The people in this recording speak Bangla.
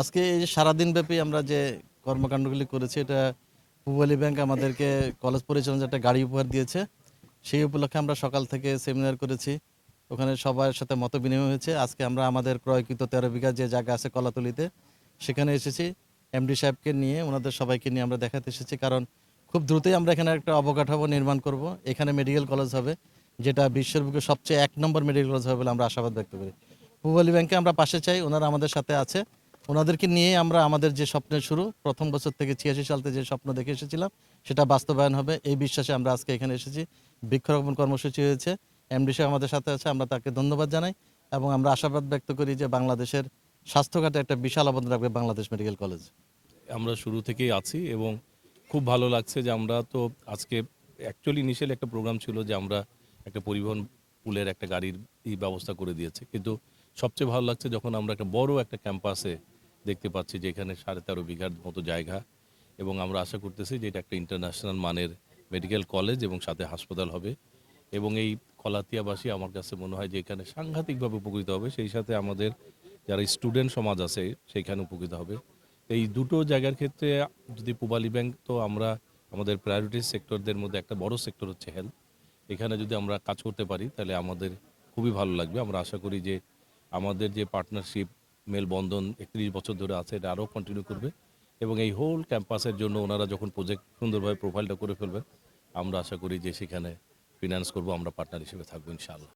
আজকে এই যে সারাদিন ব্যাপী আমরা যে কর্মকাণ্ডগুলি করেছি, এটা পূবালী ব্যাংক আমাদেরকে কলেজ পরিচালনার একটা গাড়ি উপহার দিয়েছে, সেই উপলক্ষে আমরা সকাল থেকে সেমিনার করেছি। ওখানে সবার সাথে মত বিনিময় হয়েছে। আজকে আমরা আমাদের ক্রয়কৃত তেরো বিঘা যে জায়গা আছে কলাতলিতে, সেখানে এসেছি। এমডি সাহেবকে নিয়ে, ওনাদের সবাইকে নিয়ে আমরা দেখাতে এসেছি, কারণ খুব দ্রুতই আমরা এখানে একটা অবকাঠামো নির্মাণ করব। এখানে মেডিকেল কলেজ হবে, যেটা বিশ্বের বুকে সবচেয়ে এক নম্বর মেডিকেল কলেজ হবে বলে আমরা আশাবাদ ব্যক্ত করি। পূবালী ব্যাংকে আমরা পাশে চাই, ওনারা আমাদের সাথে আছে। ওনাদেরকে নিয়ে আমরা আমাদের যে স্বপ্নের শুরু, প্রথম বছর থেকে ছিয়াশি সালতে যে স্বপ্ন দেখে এসেছিলাম, সেটা বাস্তবায়ন হবে। এই বিশ্বাসে আমরা আজকে এখানে এসেছি। বৃক্ষরোপণ কর্মসূচি হয়েছে। এমডি সাহেব আমাদের সাথে আছে, আমরা তাকে ধন্যবাদ জানাই এবং আমরা আশাবাদ ব্যক্ত করি যে বাংলাদেশের স্বাস্থ্যখাতে একটা বিশাল অবদান রাখবে বাংলাদেশ মেডিকেল কলেজ। আমরা শুরু থেকেই আছি এবং খুব ভালো লাগছে যে আমরা তো আজকে অ্যাকচুয়ালি ইনিশিয়ালি একটা প্রোগ্রাম ছিল যে আমরা একটা পরিবহন পুলের একটা গাড়ির ব্যবস্থা করে দিয়েছে। কিন্তু সবচেয়ে ভালো লাগছে যখন আমরা একটা বড় একটা ক্যাম্পাসে দেখতে পাচ্ছি যে এখানে সাড়ে তেরো বিঘার মতো জায়গা এবং আমরা আশা করতেছি যে এটা একটা ইন্টারন্যাশনাল মানের মেডিকেল কলেজ এবং সাথে হাসপাতাল হবে। এবং এই কলাতিয়াবাসী আমার কাছে মনে হয় যে এখানে সাংঘাতিকভাবে উপকৃত হবে। সেই সাথে আমাদের যারা স্টুডেন্ট সমাজ আছে, সেইখানে উপকৃত হবে। এই দুটো জায়গার ক্ষেত্রে যদি পূবালী ব্যাংক তো আমরা আমাদের প্রায়োরিটি সেক্টরদের মধ্যে একটা বড় সেক্টর হচ্ছে হেলথ এখানে যদি আমরা কাজ করতে পারি, তাহলে আমাদের খুবই ভালো লাগবে। আমরা আশা করি যে আমাদের যে পার্টনারশিপ মেলবন্ধন একত্রিশ বছর ধরে আছে, এটা আরও কন্টিনিউ করবে। এবং এই হোল ক্যাম্পাসের জন্য ওনারা যখন প্রজেক্ট সুন্দরভাবে প্রোফাইলটা করে ফেলবেন, আমরা আশা করি যে সেখানে ফিনান্স করব, আমরা পার্টনার হিসেবে থাকব, ইনশাআল্লাহ।